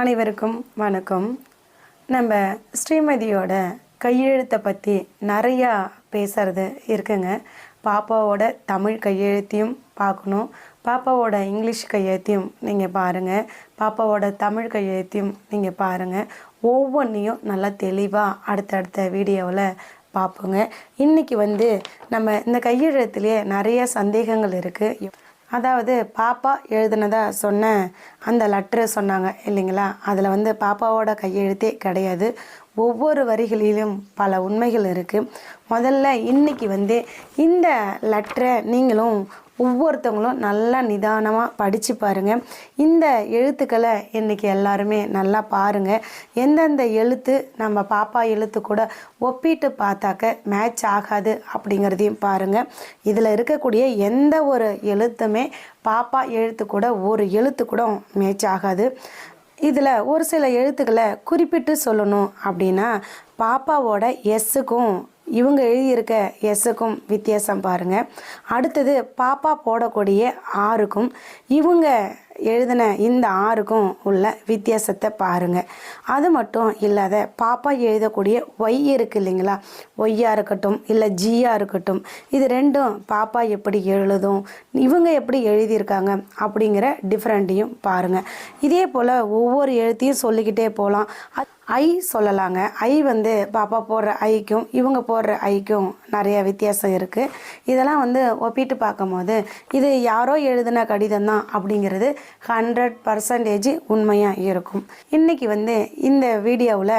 அனைவருக்கும் வணக்கம். நம்ம ஸ்ரீமதியோட கையெழுத்தை பற்றி நிறையா பேசுறது இருக்குங்க. பாப்பாவோட தமிழ் கையெழுத்தையும் பார்க்கணும். பாப்பாவோட இங்கிலீஷ் கையெழுத்தையும் நீங்கள் பாருங்கள் பாப்பாவோட தமிழ் கையெழுத்தையும் நீங்கள் பாருங்கள் ஒவ்வொன்றையும் நல்லா தெளிவாக அடுத்தடுத்த வீடியோவில் பார்ப்போங்க. இன்றைக்கி வந்து நம்ம இந்த கையெழுத்துலேயே நிறைய சந்தேகங்கள் இருக்குது அதாவது பாப்பா எழுதுனதாக சொன்ன அந்த லெட்ரு சொன்னாங்க இல்லைங்களா? அதில் வந்து பாப்பாவோட கையெழுத்தே கிடையாது. ஒவ்வொரு வரிகளிலும் பல உண்மைகள் இருக்குது முதல்ல இன்னைக்கு வந்து இந்த லெட்டரை நீங்களும் ஒவ்வொருத்தவங்களும் நல்லா நிதானமாக படித்து பாருங்கள் இந்த எழுத்துக்களை இன்றைக்கி எல்லாருமே நல்லா பாருங்கள் எந்தெந்த எழுத்து நம்ம பாப்பா எழுத்து கூட ஒப்பிட்டு பார்த்தாக்க மேட்ச் ஆகாது அப்படிங்கிறதையும் பாருங்கள் இதில் இருக்கக்கூடிய எந்த ஒரு எழுத்துமே பாப்பா எழுத்து கூட ஒரு எழுத்து கூட மேட்ச் ஆகாது. இதில் ஒரு சில எழுத்துக்களை குறிப்பிட்டு சொல்லணும் அப்படின்னா பாப்பாவோட எஸ்ஸுக்கும் இவங்க எழுதியிருக்க எஸ்ஸுக்கும் வித்தியாசம் பாருங்கள் அடுத்தது பாப்பா போடக்கூடிய ஆறுக்கும் இவங்க எழுதின இந்த ஆறுக்கும் உள்ள வித்தியாசத்தை பாருங்கள் அது மட்டும் இல்லாத பாப்பா எழுதக்கூடிய ஒய் இருக்கு இல்லைங்களா? ஒய்யா இருக்கட்டும் இல்லை ஜியா இருக்கட்டும் இது ரெண்டும் பாப்பா எப்படி எழுதும் இவங்க எப்படி எழுதியிருக்காங்க அப்படிங்கிற டிஃப்ரெண்ட்டையும் பாருங்கள் இதே போல் ஒவ்வொரு எழுத்தையும் சொல்லிக்கிட்டே போகலாம் ஐ சொல்லலாங்க. ஐ வந்து பாப்பா போடுற ஐக்கும் இவங்க போடுற ஐக்கும் நிறைய வித்தியாசம் இருக்குது இதெல்லாம் வந்து ஒப்பிட்டு பார்க்கும்போது இது யாரோ எழுதின கடிதம் தான் அப்படிங்கிறது ஹண்ட்ரட் பர்சன்டேஜ் உண்மையாக இருக்கும். இன்றைக்கி வந்து இந்த வீடியோவில்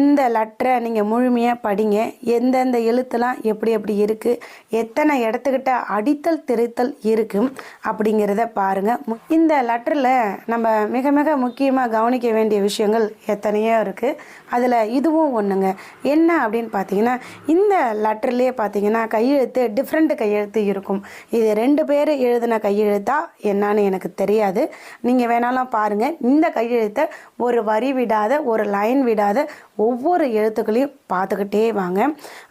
இந்த லெட்டரை நீங்கள் முழுமையாக படிங்க. எந்தெந்த எழுத்துலாம் எப்படி எப்படி இருக்குது எத்தனை இடத்துக்கிட்ட அடித்தல் திருத்தல் இருக்கும் அப்படிங்கிறத பாருங்கள் இந்த லெட்டரில் நம்ம மிக மிக முக்கியமாக கவனிக்க வேண்டிய விஷயங்கள் எத்தனையோ இருக்குது அதில் இதுவும் ஒன்றுங்க என்ன அப்படின்னு பார்த்தீங்கன்னா இந்த லெட்டர்லேயே பார்த்தீங்கன்னா கையெழுத்து டிஃப்ரெண்ட் கையெழுத்து இருக்கும். இது ரெண்டு பேர் எழுதின கையெழுத்தா என்னன்னு எனக்கு தெரியாது. நீங்கள் வேணாலும் பாருங்கள் இந்த கையெழுத்தை ஒரு வரி விடாத ஒரு லைன் விடாத ஒவ்வொரு எழுத்துக்களையும் பார்த்துக்கிட்டே வாங்க.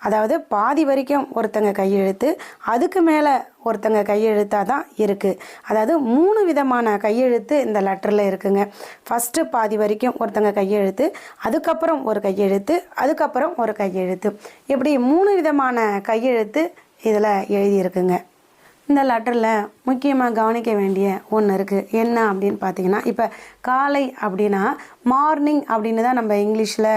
அதாவது பாதி வரைக்கும் ஒருத்தங்க கையெழுத்து அதுக்கு மேலே ஒருத்தங்க கையெழுத்தாக தான் இருக்குது அதாவது மூணு விதமான கையெழுத்து இந்த லெட்டரில் இருக்குங்க. ஃபஸ்ட்டு பாதி வரைக்கும் ஒருத்தங்க கையெழுத்து அதுக்கப்புறம் ஒரு கையெழுத்து அதுக்கப்புறம் ஒரு கையெழுத்து. இப்படி மூணு விதமான கையெழுத்து இதில் எழுதியிருக்குங்க. இந்த லெட்டரில் முக்கியமாக கவனிக்க வேண்டிய ஒன்று இருக்குது என்ன அப்படின்னு பார்த்தீங்கன்னா இப்போ காலை அப்படின்னா மார்னிங் அப்படின்னு தான் நம்ம இங்கிலீஷில்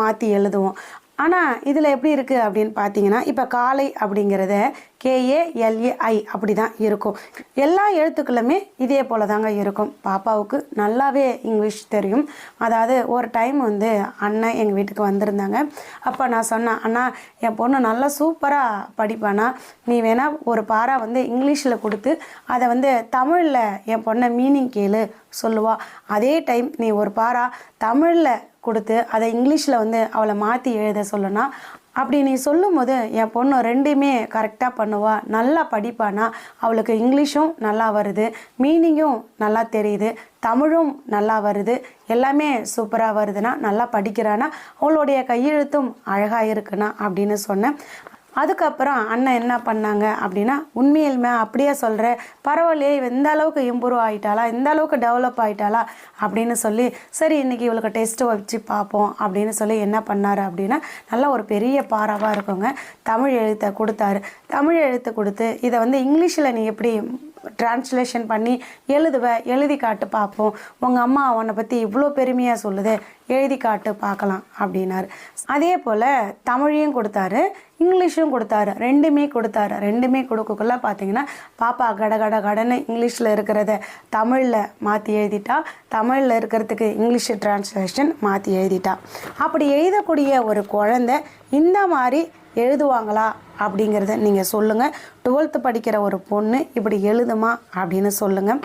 மாற்றி எழுதுவோம். ஆனால் இதில் எப்படி இருக்குது அப்படின்னு பார்த்தீங்கன்னா இப்போ காலை அப்படிங்கிறத கேஏஎல்ஏஐ அப்படி தான் இருக்கும். எல்லா எழுத்துக்களுமே இதே போல தாங்க இருக்கும். பாப்பாவுக்கு நல்லாவே இங்கிலீஷ் தெரியும். அதாவது ஒரு டைம் வந்து அண்ணன் எங்கள் வீட்டுக்கு வந்திருந்தாங்க. அப்போ நான் சொன்னேன் அண்ணா என் பொண்ணு நல்லா சூப்பராக படிப்பானா? நீ வேணால் ஒரு பாரா வந்து இங்கிலீஷில் கொடுத்து அதை வந்து தமிழில் என் பொண்ணை மீனிங் கேளு சொல்லுவா. அதே டைம் நீ ஒரு பாரா தமிழில் கொடுத்து அதை இங்கிலீஷில் வந்து அவளை மாற்றி எழுத சொல்லனா அப்படி நீ சொல்லும்போது என் பொண்ணு ரெண்டுமே கரெக்டாக பண்ணுவா நல்லா படிப்பானா அவளுக்கு இங்கிலீஷும் நல்லா வருது மீனிங்கும் நல்லா தெரியுது தமிழும் நல்லா வருது எல்லாமே சூப்பராக வருதுன்னா நல்லா படிக்கிறானா அவளுடைய கையெழுத்தும் அழகாக இருக்குண்ணா அப்படின்னு சொன்னேன். அதுக்கப்புறம் அண்ணன் என்ன பண்ணாங்க அப்படின்னா உண்மையிலுமே அப்படியே சொல்கிற பரவாயில்லையே இவ இந்த அளவுக்கு இம்ப்ரூவ் ஆகிட்டாளா இந்த அளவுக்கு டெவலப் ஆகிட்டாளா அப்படின்னு சொல்லி சரி இன்னைக்கு இவளுக்கு டெஸ்ட்டு வச்சு பார்ப்போம் அப்படின்னு சொல்லி என்ன பண்ணாரு அப்படின்னா நல்ல ஒரு பெரிய பாறாவாக இருக்குங்க. தமிழ் எழுத்தை கொடுத்தாரு. தமிழ் எழுத்து கொடுத்து இதை வந்து இங்கிலீஷில் நீ எப்படி டிரான்ஸ்லேஷன் பண்ணி எழுதுவ எழுதி காட்டு பார்ப்போம். உங்கள் அம்மா உன்னை பற்றி இவ்வளோ பெருமையாக சொல்லுது எழுதி காட்டு பார்க்கலாம் அப்படின்னாரு. அதே போல் தமிழையும் கொடுத்தாரு இங்கிலீஷும் கொடுத்தாரு ரெண்டுமே கொடுத்தாரு. ரெண்டுமே கொடுக்கக்குள்ள பார்த்தீங்கன்னா பாப்பா கட கட கடன்னு இங்கிலீஷில் இருக்கிறத தமிழில் மாற்றி எழுதிட்டா தமிழில் இருக்கிறதுக்கு இங்கிலீஷ் டிரான்ஸ்லேஷன் மாற்றி எழுதிட்டா. அப்படி எழுதக்கூடிய ஒரு குழந்தை இந்த மாதிரி எழுதுவாங்களா அப்படிங்கிறத நீங்கள் சொல்லுங்கள் டுவெல்த்து படிக்கிற ஒரு பொண்ணு இப்படி எழுதுமா அப்படின்னு சொல்லுங்கள்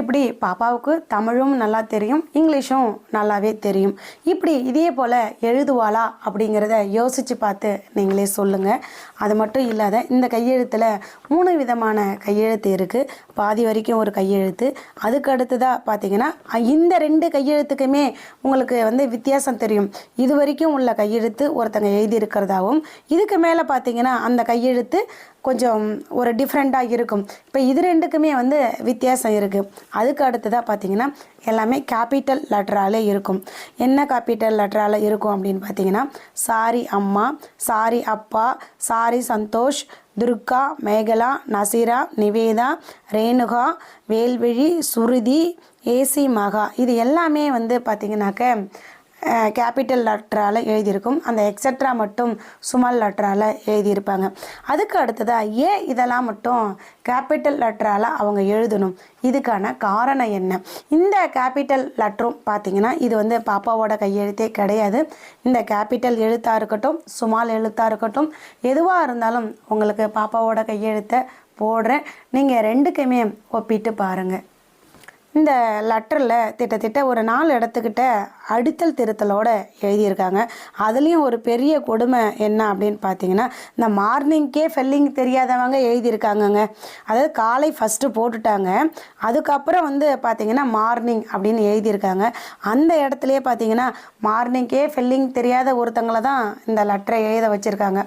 இப்படி பாப்பாவுக்கு தமிழும் நல்லா தெரியும் இங்கிலீஷும் நல்லாவே தெரியும். இப்படி இதே போல் எழுதுவாளா அப்படிங்கிறத யோசித்து பார்த்து நீங்களே சொல்லுங்கள் அது மட்டும் இல்லாத இந்த கையெழுத்தில் மூணு விதமான கையெழுத்து இருக்குது பாதி வரைக்கும் ஒரு கையெழுத்து. அதுக்கு அடுத்ததாக பார்த்தீங்கன்னா இந்த ரெண்டு கையெழுத்துக்குமே உங்களுக்கு வந்து வித்தியாசம் தெரியும். இது வரைக்கும் உள்ள கையெழுத்து ஒருத்தங்க எழுதியிருக்கிறதாவும் இதுக்கு மேலே பார்த்தீங்கன்னா அந்த கையெழுத்து கொஞ்சம் ஒரு டிஃப்ரெண்ட்டாக இருக்கும். இப்போ இது ரெண்டுக்குமே வந்து வித்தியாசம் இருக்குது அதுக்கு அடுத்ததாக பார்த்தீங்கன்னா எல்லாமே கேபிட்டல் லெட்டராலே இருக்கும். என்ன கேபிட்டல் லெட்டரால் இருக்கும் அப்படின்னு பார்த்தீங்கன்னா சாரி அம்மா சாரி அப்பா சாரி சந்தோஷ் துர்கா மேகலா நசீரா நிவேதா ரேணுகா வேல்விழி சுருதி ஏசி மகா. இது எல்லாமே வந்து பார்த்திங்கனாக்க கேபிட்டல் லெட்டரால் எழுதியிருக்கும். அந்த எக்ஸட்ரா மட்டும் சுமல் லெட்டரால் எழுதியிருப்பாங்க. அதுக்கு அடுத்ததாக ஏன் இதெல்லாம் மட்டும் கேபிட்டல் லெட்டரால் அவங்க எழுதணும். இதுக்கான காரணம் என்ன? இந்த கேபிட்டல் லெட்டரும் பார்த்தீங்கன்னா இது வந்து பாப்பாவோட கையெழுத்தே கிடையாது. இந்த கேபிட்டல் எழுத்தாக இருக்கட்டும் சுமால் எழுத்தாக இருக்கட்டும் எதுவாக இருந்தாலும் உங்களுக்கு பாப்பாவோட கையெழுத்தை போடுறேன். நீங்கள் ரெண்டுக்குமே ஒப்பிட்டு பாருங்கள் இந்த லெட்டரில் திட்டத்திட்ட ஒரு நாலு இடத்துக்கிட்ட அடித்தல் திருத்தலோட எழுதியிருக்காங்க. அதுலேயும் ஒரு பெரிய கொடுமை என்ன அப்படின்னு பார்த்தீங்கன்னா இந்த மார்னிங்க்கே ஃபெல்லிங் தெரியாதவங்க எழுதியிருக்காங்கங்க. அதாவது காலை ஃபஸ்ட்டு போட்டுட்டாங்க. அதுக்கப்புறம் வந்து பார்த்தீங்கன்னா மார்னிங் அப்படின்னு எழுதியிருக்காங்க. அந்த இடத்துலையே பார்த்தீங்கன்னா மார்னிங்கே ஃபெல்லிங் தெரியாத ஒருத்தங்களை தான் இந்த லெட்டரை எழுத வச்சுருக்காங்க.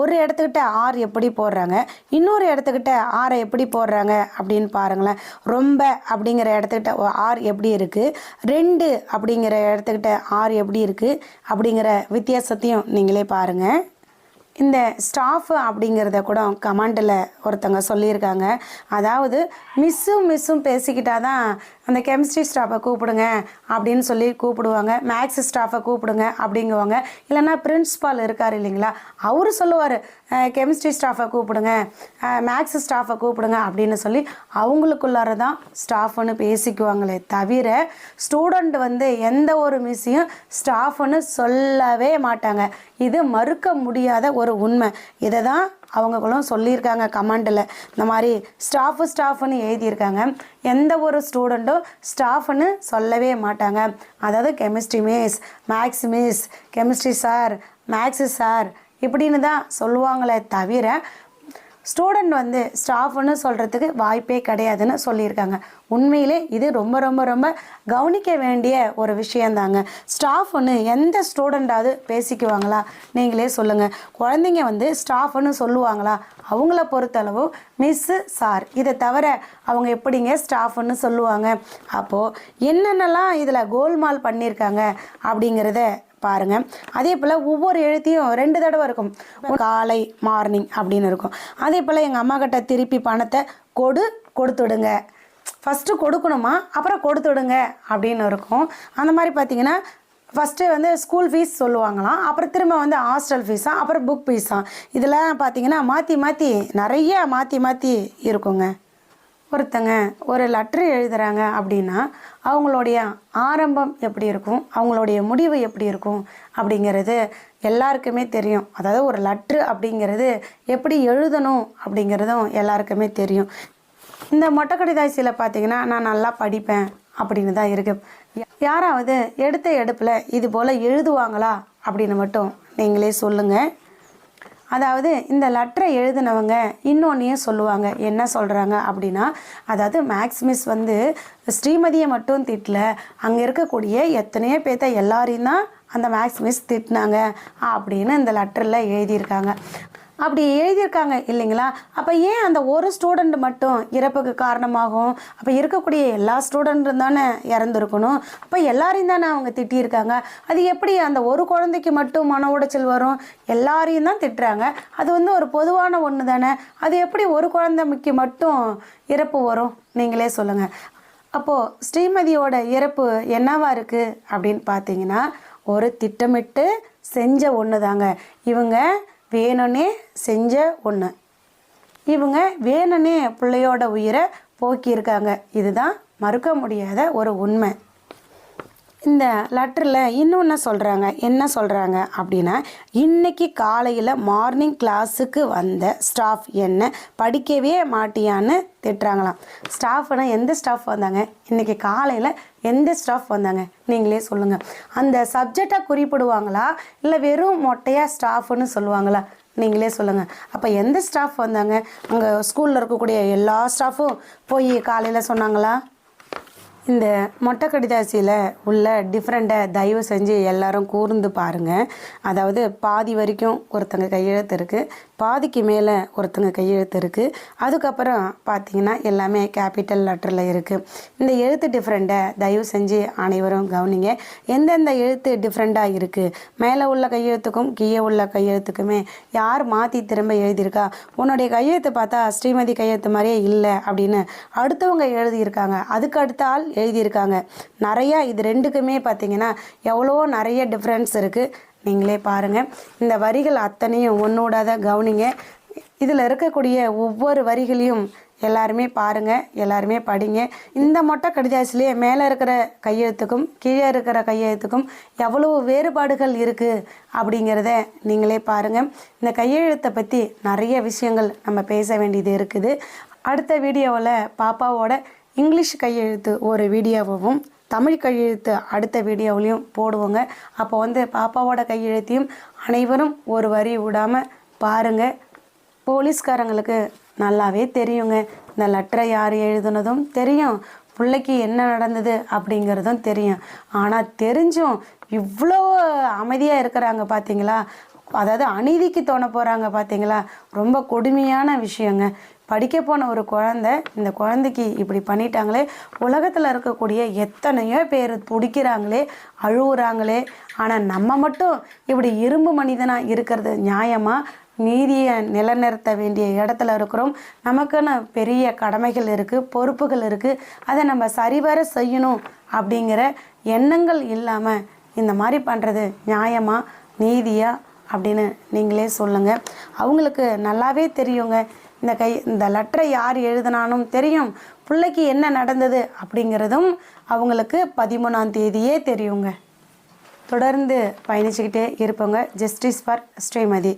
ஒரு இடத்துக்கிட்ட ஆர் எப்படி போடுறாங்க? இன்னொரு இடத்துக்கிட்ட ஆரை எப்படி போடுறாங்க அப்படின்னு பாருங்களேன். ரொம்ப அப்படிங்கிற இடத்துக்கிட்ட ஆர் எப்படி இருக்குது ரெண்டு அப்படிங்கிற இடத்துக்கிட்ட ஆர் எப்படி இருக்குது அப்படிங்கிற வித்தியாசத்தையும் நீங்களே பாருங்கள் இந்த ஸ்டாஃப் அப்படிங்கிறத கூட கமாண்டில் ஒருத்தங்க சொல்லியிருக்காங்க. அதாவது மிஸ்ஸும் மிஸ்ஸும் பேசிக்கிட்டால் தான் அந்த கெமிஸ்ட்ரி ஸ்டாஃபை கூப்பிடுங்க அப்படின்னு சொல்லி கூப்பிடுவாங்க. மேக்ஸ் ஸ்டாஃபை கூப்பிடுங்க அப்படிங்குவாங்க. இல்லைன்னா பிரின்ஸ்பால் இருக்கார் இல்லைங்களா? அவர் சொல்லுவார் கெமிஸ்ட்ரி ஸ்டாஃபை கூப்பிடுங்க. மேக்ஸ் ஸ்டாஃபை கூப்பிடுங்க அப்படின்னு சொல்லி அவங்களுக்குள்ளார தான் ஸ்டாஃப்னு பேசிக்குவாங்களே தவிர ஸ்டூடெண்ட் வந்து எந்த ஒரு மிஸ்ஸையும் ஸ்டாஃப்னு சொல்லவே மாட்டாங்க. இது மறுக்க முடியாத ஒரு உண்மை. இதை தான் அவங்களும் சொல்லியிருக்காங்க கமெண்டில். இந்த மாதிரி ஸ்டாஃபு ஸ்டாஃப்னு எழுதியிருக்காங்க. எந்த ஒரு ஸ்டூடெண்ட்டும் ஸ்டாஃப்னு சொல்லவே மாட்டாங்க. அதாவது chemistry miss maths miss chemistry sir maths sir இப்படின்னு தான் சொல்லுவாங்களே தவிர ஸ்டூடெண்ட் வந்து ஸ்டாஃப்னு சொல்கிறதுக்கு வாய்ப்பே கிடையாதுன்னு சொல்லியிருக்காங்க. உண்மையிலே இது ரொம்ப ரொம்ப ரொம்ப கவனிக்க வேண்டிய ஒரு விஷயந்தாங்க. ஸ்டாஃப்னு எந்த ஸ்டூடெண்டாவது பேசிக்குவாங்களா? நீங்களே சொல்லுங்கள் குழந்தைங்க வந்து ஸ்டாஃப்னு சொல்லுவாங்களா? அவங்கள பொறுத்தளவு மிஸ்ஸு சார் இதை தவிர அவங்க எப்படிங்க ஸ்டாஃப்னு சொல்லுவாங்க? அப்போது என்னென்னலாம் இதில் கோல்மால் பண்ணியிருக்காங்க அப்படிங்கிறத பாருங்க. அதே போல் ஒவ்வொரு எழுத்தையும் ரெண்டு தடவை இருக்கும். காலை மார்னிங் அப்படின்னு இருக்கும். அதே போல் எங்கள் அம்மா கிட்ட திருப்பி பணத்தை கொடு கொடுத்துடுங்க. ஃபஸ்ட்டு கொடுக்கணுமா? அப்புறம் கொடுத்துடுங்க அப்படின்னு இருக்கும். அந்த மாதிரி பார்த்தீங்கன்னா ஃபஸ்ட்டு வந்து ஸ்கூல் ஃபீஸ் சொல்லுவாங்களாம். அப்புறம் திரும்ப வந்து ஹாஸ்டல் ஃபீஸாக அப்புறம் புக் ஃபீஸாக இதெல்லாம் பார்த்தீங்கன்னா மாற்றி மாற்றி நிறைய மாற்றி மாற்றி இருக்குங்க. ஒருத்தங்க ஒரு லெட்ரு எழுதுகிறாங்க அப்படின்னா அவங்களுடைய ஆரம்பம் எப்படி இருக்கும்? அவங்களுடைய முடிவு எப்படி இருக்கும்? அப்படிங்கிறது எல்லாருக்குமே தெரியும். அதாவது ஒரு லெட்ரு அப்படிங்கிறது எப்படி எழுதணும் அப்படிங்கிறதும் எல்லாருக்குமே தெரியும். இந்த மொட்டை கடிதாசியில் பார்த்தீங்கன்னா நான் நல்லா படிப்பேன் அப்படின்னு தான் இருக்கு. யாராவது எடுத்த எடுப்பில் இது போல் எழுதுவாங்களா அப்படின்னு மட்டும் நீங்களே சொல்லுங்கள் அதாவது இந்த லெட்டரை எழுதினவங்க இன்னொன்றையும் சொல்லுவாங்க. என்ன சொல்கிறாங்க அப்படின்னா அதாவது மேக்ஸ் மிஸ் வந்து ஸ்ரீமதியை மட்டும் திட்டல. அங்கே இருக்கக்கூடிய எத்தனையோ பேர்த்த எல்லாரையும் தான் அந்த மேக்ஸ் மிஸ் திட்டினாங்க அப்படின்னு இந்த லெட்டரில் எழுதியிருக்காங்க. அப்படி எழுதியிருக்காங்க இல்லைங்களா? அப்போ ஏன் அந்த ஒரு ஸ்டூடெண்ட் மட்டும் இறப்புக்கு காரணமாகும் அப்போ இருக்கக்கூடிய எல்லா ஸ்டூடெண்ட்டும் தானே இறந்துருக்கணும்? அப்போ எல்லாரையும் தானே அவங்க திட்டியிருக்காங்க? அது எப்படி அந்த ஒரு குழந்தைக்கு மட்டும் மன உடைச்சல் வரும்? எல்லாரையும் தான் திட்டுறாங்க. அது வந்து ஒரு பொதுவான ஒன்று தானே? அது எப்படி ஒரு குழந்தைக்கு மட்டும் இறப்பு வரும்? நீங்களே சொல்லுங்கள் அப்போது ஸ்ரீமதியோட இறப்பு என்னவா இருக்குது அப்படின்னு பார்த்தீங்கன்னா ஒரு திட்டமிட்டு செஞ்ச ஒன்று தாங்க இவங்க வேணும்னே செஞ்ச ஒன்று இவங்க வேணும்னே பிள்ளையோட உயிரை போக்கியிருக்காங்க. இதுதான் மறுக்க முடியாத ஒரு உண்மை. இந்த லெட்டரில் இன்னொன்று சொல்கிறாங்க என்ன சொல்கிறாங்க அப்படின்னா இன்னைக்கு காலையில் மார்னிங் கிளாஸுக்கு வந்த ஸ்டாஃப் என்ன படிக்கவே மாட்டியான்னு திட்டுறாங்களாம். ஸ்டாஃப்னா எந்த ஸ்டாஃப் வந்தாங்க? இன்னைக்கு காலையில் எந்த ஸ்டாஃப் வந்தாங்க? நீங்களே சொல்லுங்கள் அந்த சப்ஜெக்டாக குறிப்பிடுவாங்களா? இல்லை வெறும் மொட்டையாக ஸ்டாஃப்னு சொல்லுவாங்களா? நீங்களே சொல்லுங்கள் அப்போ எந்த ஸ்டாஃப் வந்தாங்க? அங்கே ஸ்கூலில் இருக்கக்கூடிய எல்லா ஸ்டாஃபும் போய் காலையில் சொன்னாங்களா? இந்த மொட்டை கடிதாசியில் உள்ள டிஃப்ரெண்ட்டை தயவு செஞ்சு எல்லாரும் கூர்ந்து பாருங்கள் அதாவது பாதி வரைக்கும் ஒருத்தங்க கையெழுத்து இருக்குது பாதிக்கு மேலே ஒருத்தங்க கையெழுத்து இருக்குது அதுக்கப்புறம் பார்த்தீங்கன்னா எல்லாமே கேபிட்டல் லெட்டரில் இருக்குது இந்த எழுத்து டிஃப்ரெண்ட்டை தயவு செஞ்சு அனைவரும் கவனிங்க. எந்தெந்த எழுத்து டிஃப்ரெண்ட்டாக இருக்குது மேலே உள்ள கையெழுத்துக்கும் கீழே உள்ள கையெழுத்துக்குமே யார் மாற்றி திரும்ப எழுதியிருக்கா? உன்னுடைய கையெழுத்து பார்த்தா ஸ்ரீமதி கையெழுத்து மாதிரியே இல்லை அப்படின்னு அடுத்தவங்க எழுதியிருக்காங்க. அதுக்கு அடுத்த ஆள் எழுதியிருக்காங்க. நிறையா இது ரெண்டுக்குமே பார்த்தீங்கன்னா எவ்வளோ நிறைய டிஃப்ரென்ஸ் இருக்குது நீங்களே பாருங்கள் இந்த வரிகள் அத்தனையும் ஒன்றோடாத கவனிங்க. இதில் இருக்கக்கூடிய ஒவ்வொரு வரிகளையும் எல்லாருமே பாருங்கள் எல்லாருமே படிங்க. இந்த மொட்டை கடிதாசிலேயே மேலே இருக்கிற கையெழுத்துக்கும் கீழே இருக்கிற கையெழுத்துக்கும் எவ்வளவு வேறுபாடுகள் இருக்குது அப்படிங்கிறத நீங்களே பாருங்கள் இந்த கையெழுத்தை பற்றி நிறைய விஷயங்கள் நம்ம பேச வேண்டியது இருக்குது. அடுத்த வீடியோவில் பாப்பாவோட இங்கிலீஷ் கையெழுத்து ஒரு வீடியோவும் தமிழ் கையெழுத்து அடுத்த வீடியோவிலையும் போடுவோங்க. அப்போ வந்து பாப்பாவோட கையெழுத்தையும் அனைவரும் ஒரு வரி விடாமல் பாருங்கள் போலீஸ்காரங்களுக்கு நல்லாவே தெரியுங்க. இந்த லெட்டரை யார் எழுதுனதும் தெரியும். பிள்ளைக்கு என்ன நடந்தது அப்படிங்கிறதும் தெரியும். ஆனால் தெரிஞ்சும் இவ்வளோ அமைதியாக இருக்கிறாங்க பார்த்தீங்களா அதாவது அநீதிக்கு தோண போகிறாங்க பார்த்தீங்களா ரொம்ப கொடுமையான விஷயங்க. படிக்க போன ஒரு குழந்தை இந்த குழந்தைக்கு இப்படி பண்ணிட்டாங்களே உலகத்தில் இருக்கக்கூடிய எத்தனையோ பேர் பிடிக்கிறாங்களே அழுவுறாங்களே ஆனால் நம்ம மட்டும் இப்படி இரும்பு மனிதனாக இருக்கிறது நியாயமாக நீதியை நிலைநிறுத்த வேண்டிய இடத்துல இருக்கிறோம். நமக்குன்னு பெரிய கடமைகள் இருக்குது பொறுப்புகள் இருக்குது அதை நம்ம சரிவர செய்யணும் அப்படிங்கிற எண்ணங்கள் இல்லாமல் இந்த மாதிரி பண்ணுறது நியாயமாக நீதியாக அப்படின்னு நீங்களே சொல்லுங்கள் அவங்களுக்கு நல்லாவே தெரியுங்க. இந்த கை இந்த லெட்டரை யார் எழுதினானும் தெரியும். பிள்ளைக்கு என்ன நடந்தது அப்படிங்கிறதும் அவங்களுக்கு பதிமூணாம் தேதியே தெரியுங்க. தொடர்ந்து பயணிச்சுக்கிட்டே இருப்போங்க. Justice for Srimathi